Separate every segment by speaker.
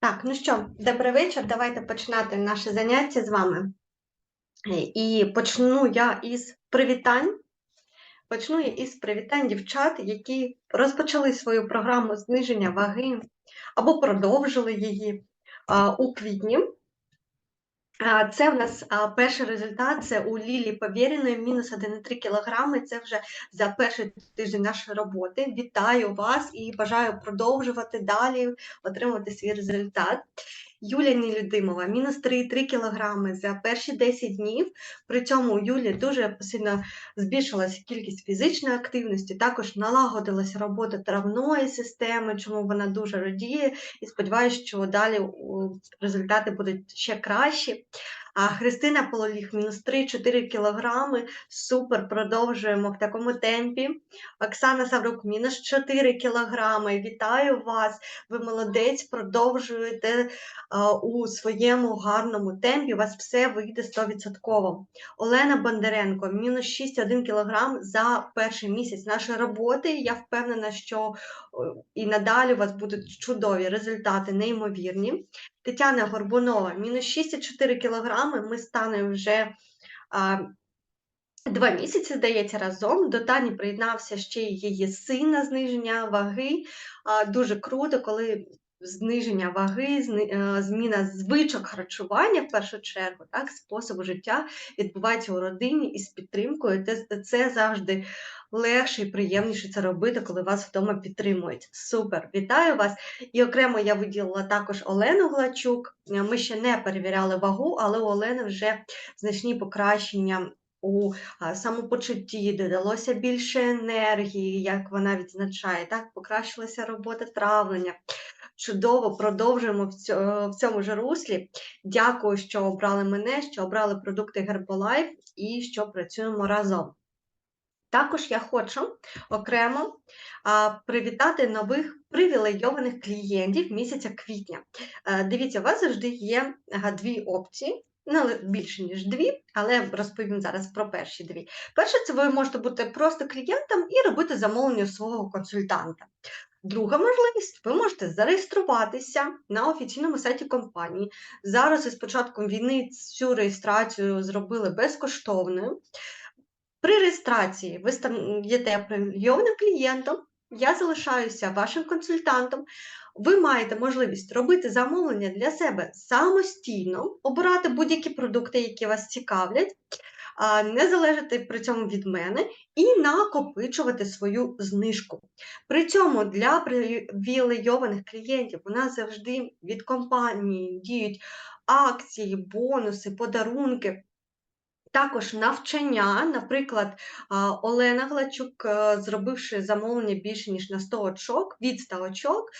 Speaker 1: Так, ну що, добрий вечір. Давайте починати наше заняття з вами. І почну я із привітань. Почну я із привітань дівчат, які розпочали свою програму зниження ваги або продовжили її у квітні. Це в нас перший результат. Це у Лілі Повєріної, мінус 1,3 кг. Це вже за перший тиждень нашої роботи. Вітаю вас і бажаю продовжувати далі отримувати свій результат. Юля Нелюдимова, мінус 3,3 кілограми за перші 10 днів. При цьому Юлі дуже сильно збільшилася кількість фізичної активності, також налагодилася робота травної системи, чому вона дуже радіє, і сподіваюся, що далі результати будуть ще кращі. А Христина Пололіг, мінус 3-4 кілограми. Супер, продовжуємо в такому темпі. Оксана Саврук, мінус 4 кілограми. Вітаю вас! Ви молодець, продовжуєте а, у своєму гарному темпі. У вас все вийде 100%. Олена Бондаренко, мінус 6,1 кілограм за перший місяць нашої роботи. Я впевнена, що і надалі у вас будуть чудові результати, неймовірні. Тетяна Горбунова, мінус 6,4 кілограми. Ми станемо вже а, два місяці, здається, разом. До Тані приєднався ще її син на зниження ваги. А, дуже круто, коли зниження ваги, е, зміна звичок харчування в першу чергу, так, способу життя відбувається у родині із підтримкою. Це, завжди легше і приємніше це робити, коли вас вдома підтримують. Супер! Вітаю вас! І окремо я виділила також Олену Глачук. Ми ще не перевіряли вагу, але у Олени вже значні покращення. У самопочутті додалося більше енергії, як вона відзначає, так покращилася робота травлення. Чудово, продовжуємо в цьому, ж руслі. Дякую, що обрали мене, що обрали продукти Herbalife і що працюємо разом. Також я хочу окремо а, привітати нових привілейованих клієнтів місяця квітня. Е, Дивіться, у вас завжди є ага, дві опції. Ну, більше, ніж дві, але розповім зараз про перші дві. Перше, це ви можете бути просто клієнтом і робити замовлення свого консультанта. Друга можливість, ви можете зареєструватися на офіційному сайті компанії. Зараз із початком війни цю реєстрацію зробили безкоштовною. При реєстрації ви стаєте прийомним клієнтом, я залишаюся вашим консультантом. Ви маєте можливість робити замовлення для себе самостійно, обирати будь-які продукти, які вас цікавлять, не залежати при цьому від мене і накопичувати свою знижку. При цьому для привілейованих клієнтів у нас завжди від компанії діють акції, бонуси, подарунки. Також навчання, наприклад, Олена Глачук, е, зробивши замовлення більше ніж на 100 очок, від 100 очок,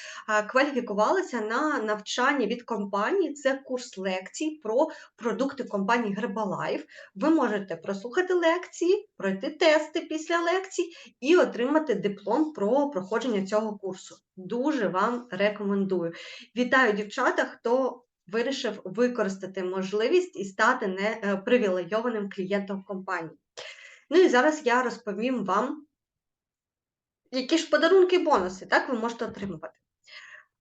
Speaker 1: кваліфікувалася на навчання від компанії. Це курс лекцій про продукти компанії Herbalife. Ви можете прослухати лекції, пройти тести після лекцій і отримати диплом про проходження цього курсу. Дуже вам рекомендую. Вітаю, дівчата, хто вирішив використати можливість і стати не е, клієнтом компанії. Ну і зараз я розповім вам, які ж подарунки і бонуси так, ви можете отримувати.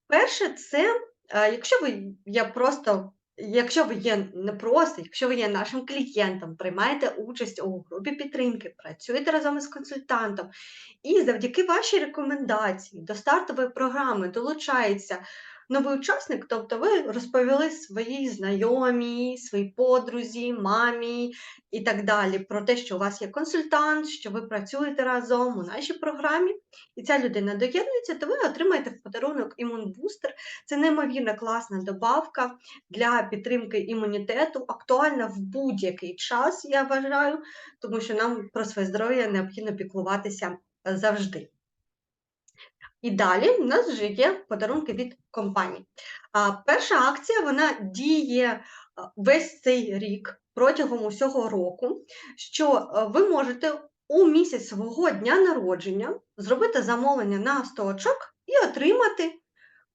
Speaker 1: Перше, це е, якщо ви є просто. Якщо ви є не просто, якщо ви є нашим клієнтом, приймаєте участь у групі підтримки, працюєте разом із консультантом, і завдяки вашій рекомендації до стартової програми долучається новий учасник, тобто ви розповіли своїй знайомій, своїй подрузі, мамі і так далі про те, що у вас є консультант, що ви працюєте разом у нашій програмі, і ця людина доєднується, то ви отримаєте в подарунок імунбустер. Це неймовірно класна добавка для підтримки імунітету, актуальна в будь-який час, я вважаю, тому що нам про своє здоров'я необхідно піклуватися завжди. І далі в нас вже є подарунки від компаній. А, перша акція вона діє весь цей рік протягом усього року, що ви можете у місяць свого дня народження зробити замовлення на 100 очок і отримати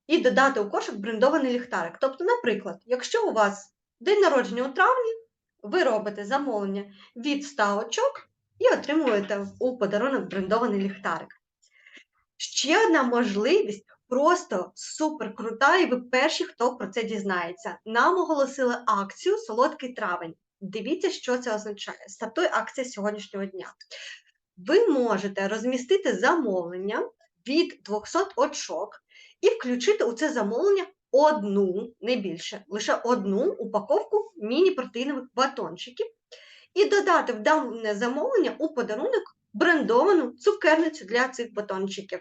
Speaker 1: і додати у кошик брендований ліхтарик. Тобто, наприклад, якщо у вас день народження у травні, ви робите замовлення від 100 очок і отримуєте у подарунок брендований ліхтарик. Ще одна можливість просто супер крута, і ви перші, хто про це дізнається. Нам оголосили акцію Солодкий травень. Дивіться, що це означає. Стартує акція сьогоднішнього дня. Ви можете розмістити замовлення від 200 очок і включити у це замовлення одну, не більше, лише одну упаковку міні-протеїнових батончиків і додати в дане замовлення у подарунок брендовану цукерницю для цих батончиків.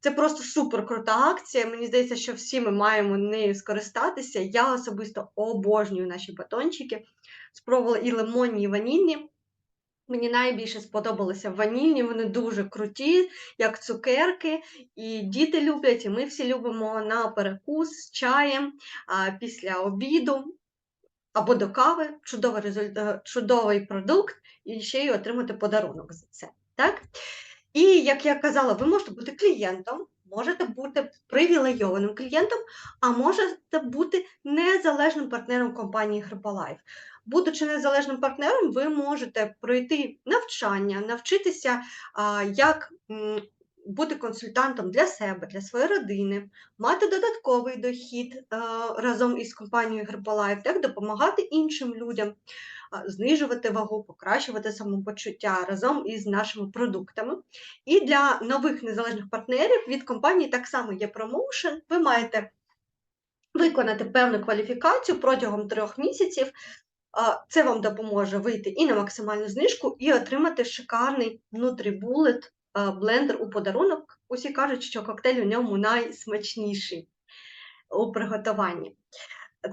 Speaker 1: Це просто супер крута акція. Мені здається, що всі ми маємо нею скористатися. Я особисто обожнюю наші батончики. Спробувала і лимонні, і ванільні. Мені найбільше сподобалися ванільні, вони дуже круті, як цукерки, і діти люблять, і ми всі любимо на перекус з чаєм а, після обіду або до кави. Чудовий, результ... чудовий продукт, і ще й отримати подарунок за це. Так? І як я казала, ви можете бути клієнтом, можете бути привілейованим клієнтом, а можете бути незалежним партнером компанії Herbalife. Будучи незалежним партнером, ви можете пройти навчання, навчитися, як бути консультантом для себе, для своєї родини, мати додатковий дохід разом із компанією Herbalife, так, допомагати іншим людям, знижувати вагу, покращувати самопочуття разом із нашими продуктами. І для нових незалежних партнерів від компанії так само є промоушен. Ви маєте виконати певну кваліфікацію протягом трьох місяців. Це вам допоможе вийти і на максимальну знижку, і отримати шикарний а, блендер у подарунок. Усі кажуть, що коктейль у ньому найсмачніший у приготуванні.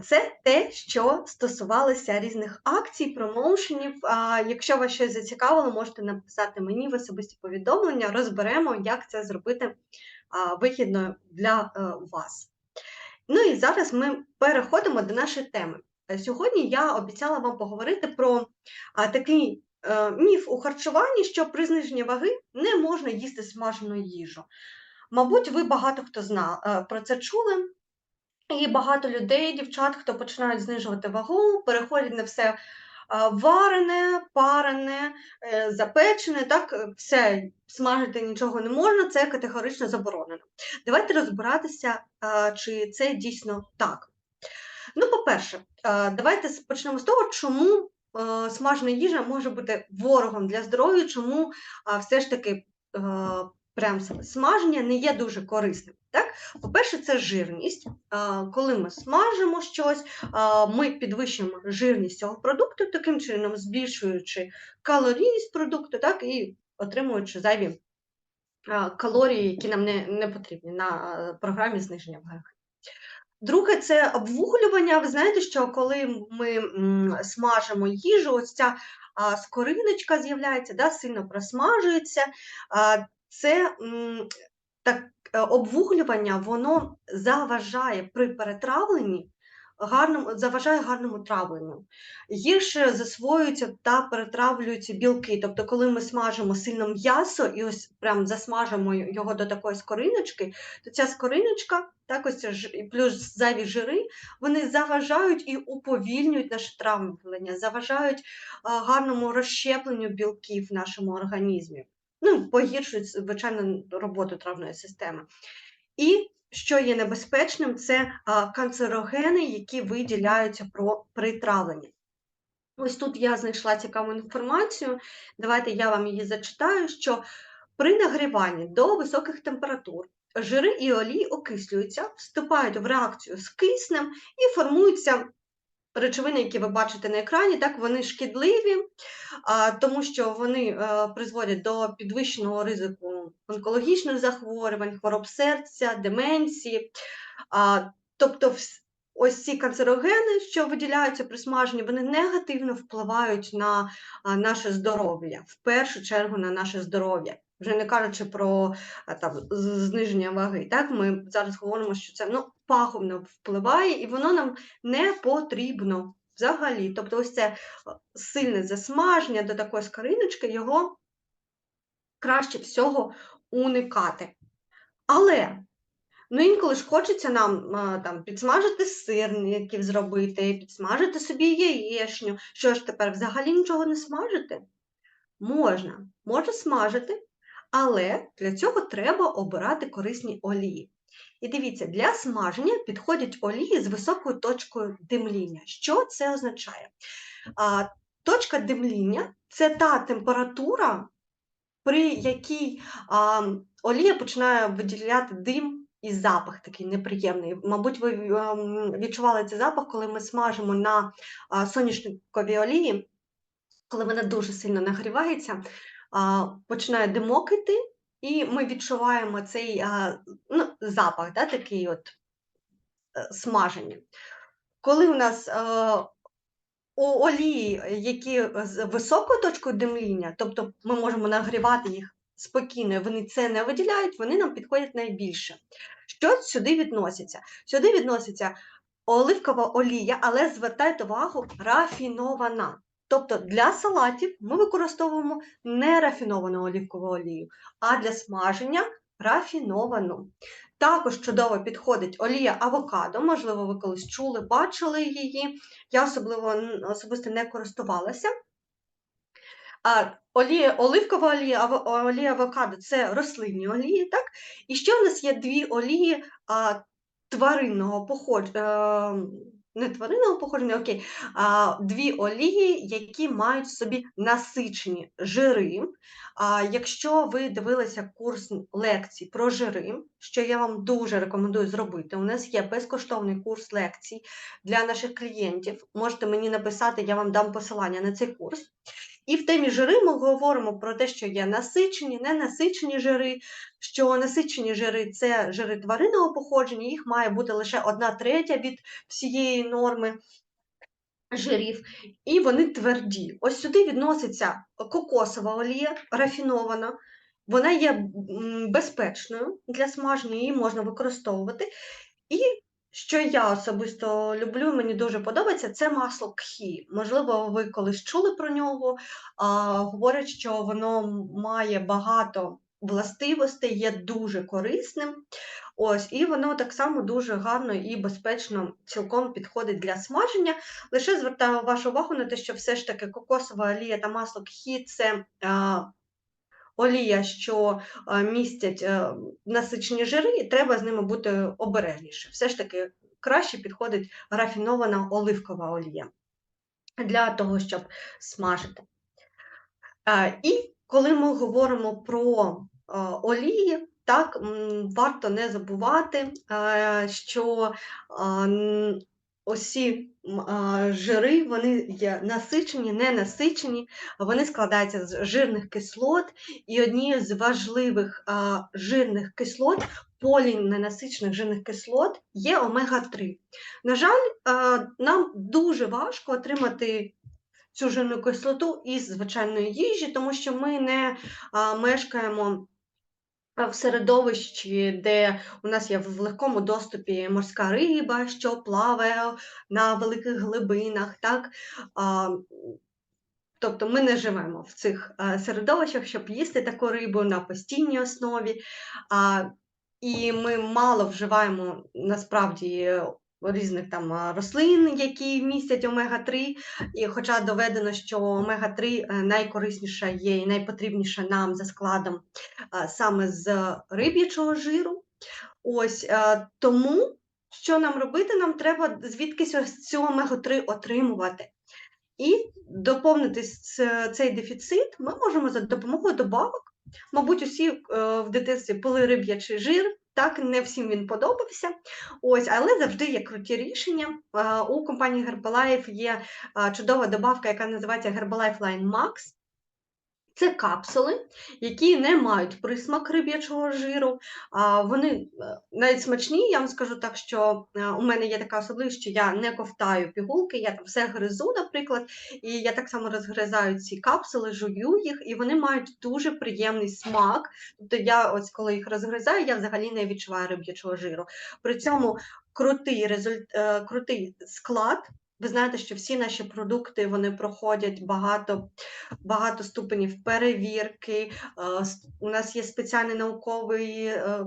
Speaker 1: Це те, що стосувалося різних акцій, промоушенів. А, Якщо вас щось зацікавило, можете написати мені в особисті повідомлення, розберемо, як це зробити вигідно для вас. Ну і зараз ми переходимо до нашої теми. Е, Сьогодні я обіцяла вам поговорити про такий е, міф у харчуванні, що при зниженні ваги не можна їсти смажену їжу. Мабуть, ви багато хто зна, е, про це чули. І багато людей, дівчат, хто починають знижувати вагу, переходять на все варене, парене, е, запечене, так, е, все, смажити нічого не можна, це категорично заборонено. Давайте розбиратися, чи це дійсно так. Ну, по-перше, давайте почнемо з того, чому е, смажена їжа може бути ворогом для здоров'я, чому все ж таки е, прям смаження не є дуже корисним. Так? По-перше, це жирність. Коли ми смажимо щось, ми підвищуємо жирність цього продукту, таким чином збільшуючи калорійність продукту, так, і отримуючи зайві калорії, які нам не, не потрібні на програмі зниження ваги. Друге, це обвуглювання. Ви знаєте, що коли ми смажимо їжу, ось ця скориночка з'являється, да, сильно просмажується. Це так, е, обвуглювання, воно заважає при перетравленні гарному, заважає гарному травленню. Гірше засвоюються та перетравлюються білки. Тобто, коли ми смажимо сильно м'ясо і ось прям засмажимо його до такої скориночки, то ця скориночка, так ось плюс зайві жири, вони заважають і уповільнюють наше травлення, заважають гарному розщепленню білків в нашому організмі. Ну, погіршують, звичайно, роботу травної системи. І що є небезпечним, це канцерогени, які виділяються при травленні. Ось тут я знайшла цікаву інформацію. Давайте я вам її зачитаю, що при нагріванні до високих температур жири і олії окислюються, вступають в реакцію з киснем і формуються речовини, які ви бачите на екрані, так вони шкідливі, тому що вони е, призводять до підвищеного ризику онкологічних захворювань, хвороб серця, деменції. Тобто, ось ці канцерогени, що виділяються при смаженні, вони негативно впливають на наше здоров'я, в першу чергу на наше здоров'я. Вже не кажучи про там, зниження ваги. Так, ми зараз говоримо, що це ну, пагубно впливає, і воно нам не потрібно взагалі. Тобто, ось це сильне засмаження до такої скориночки, його краще всього уникати. Але ну, інколи ж хочеться нам там, підсмажити сирників зробити, підсмажити собі яєчню. Що ж тепер взагалі нічого не смажити? Можна, може смажити, але для цього треба обирати корисні олії. І дивіться, для смаження підходять олії з високою точкою димління. Що це означає? А, точка димління це та температура, при якій а, олія починає виділяти дим і запах такий неприємний. Мабуть, ви ем, відчували цей запах, коли ми смажимо на соняшниковій олії, коли вона дуже сильно нагрівається, починає димок іти, і ми відчуваємо цей ну, запах, да, такий от е, смаження. Коли у нас е, у олії, які з високою точкою димління, тобто ми можемо нагрівати їх спокійно, вони це не виділяють, вони нам підходять найбільше. Що сюди відноситься? Сюди відноситься оливкова олія, але звертайте увагу, рафінована. Тобто для салатів ми використовуємо не рафіновану оливкову олію, а для смаження рафіновану. Також чудово підходить олія авокадо, можливо, ви колись чули, бачили її. Я особливо особисто не користувалася. А олія, оливкова олія, олія авокадо це рослинні олії, так? І ще в нас є дві олії а, тваринного походження, не тваринного походження, окей, а, дві олії, які мають в собі насичені жири. А, якщо ви дивилися курс лекцій про жири, що я вам дуже рекомендую зробити, у нас є безкоштовний курс лекцій для наших клієнтів. Можете мені написати, я вам дам посилання на цей курс. І в темі жири ми говоримо про те, що є насичені, ненасичені жири, що насичені жири це жири тваринного походження, їх має бути лише одна третя від всієї норми жирів, і вони тверді. Ось сюди відноситься кокосова олія, рафінована. Вона є безпечною для смаження, її можна використовувати. І що я особисто люблю, мені дуже подобається, це масло кхі. Можливо, ви колись чули про нього. А, говорять, що воно має багато властивостей, є дуже корисним. Ось, і воно так само дуже гарно і безпечно цілком підходить для смаження. Лише звертаю вашу увагу на те, що все ж таки кокосова олія та масло кхі це а, олія, що містять насичені жири, треба з ними бути обережніше. Все ж таки краще підходить рафінована оливкова олія для того, щоб смажити. І коли ми говоримо про олії, так, варто не забувати, е, що осі жири, вони є насичені, ненасичені, вони складаються з жирних кислот, і однією з важливих жирних кислот, поліненасичених жирних кислот, є омега-3. На жаль, нам дуже важко отримати цю жирну кислоту із звичайної їжі, тому що ми не мешкаємо в середовищі, де у нас є в легкому доступі морська риба, що плаває на великих глибинах. Так? Тобто ми не живемо в цих а, середовищах, щоб їсти таку рибу на постійній основі. І ми мало вживаємо насправді різних там рослин, які містять омега-3. І хоча доведено, що омега-3 е, найкорисніша є і найпотрібніша нам за складом саме з риб'ячого жиру. Ось е, тому, що нам робити, нам треба звідкись ось цю омегу-3 отримувати. І доповнити цей дефіцит ми можемо за допомогою добавок. Мабуть, усі е, в дитинстві пили риб'ячий жир, так не всім він подобався. Ось, але завжди є круті рішення. У компанії Herbalife є чудова добавка, яка називається Herbalife Line Max. Це капсули, які не мають присмак риб'ячого жиру. Вони е, навіть смачні. Я вам скажу так, що е, у мене є така особливість, що я не ковтаю пігулки, я там все гризу, наприклад, і я так само розгризаю ці капсули, жую їх, і вони мають дуже приємний смак. Тобто я ось коли їх розгризаю, я взагалі не відчуваю риб'ячого жиру. При цьому крутий результ... е, крутий склад. Ви знаєте, що всі наші продукти вони проходять багато багато ступенів перевірки. е, У нас є спеціальний науковий е,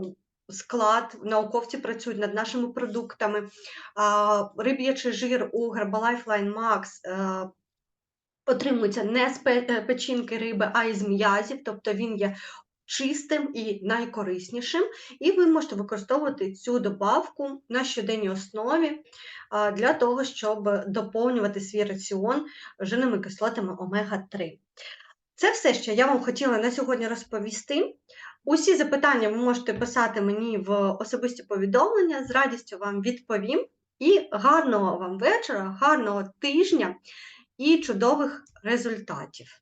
Speaker 1: склад, науковці працюють над нашими продуктами. Риб'ячий жир у Herbalife Line Max отримується не з е, печінки риби, а із м'язів, тобто він є чистим і найкориснішим, і ви можете використовувати цю добавку на щоденній основі для того, щоб доповнювати свій раціон жирними кислотами омега-3. Це все, що я вам хотіла на сьогодні розповісти. Усі запитання ви можете писати мені в особисті повідомлення, з радістю вам відповім. І гарного вам вечора, гарного тижня і чудових результатів!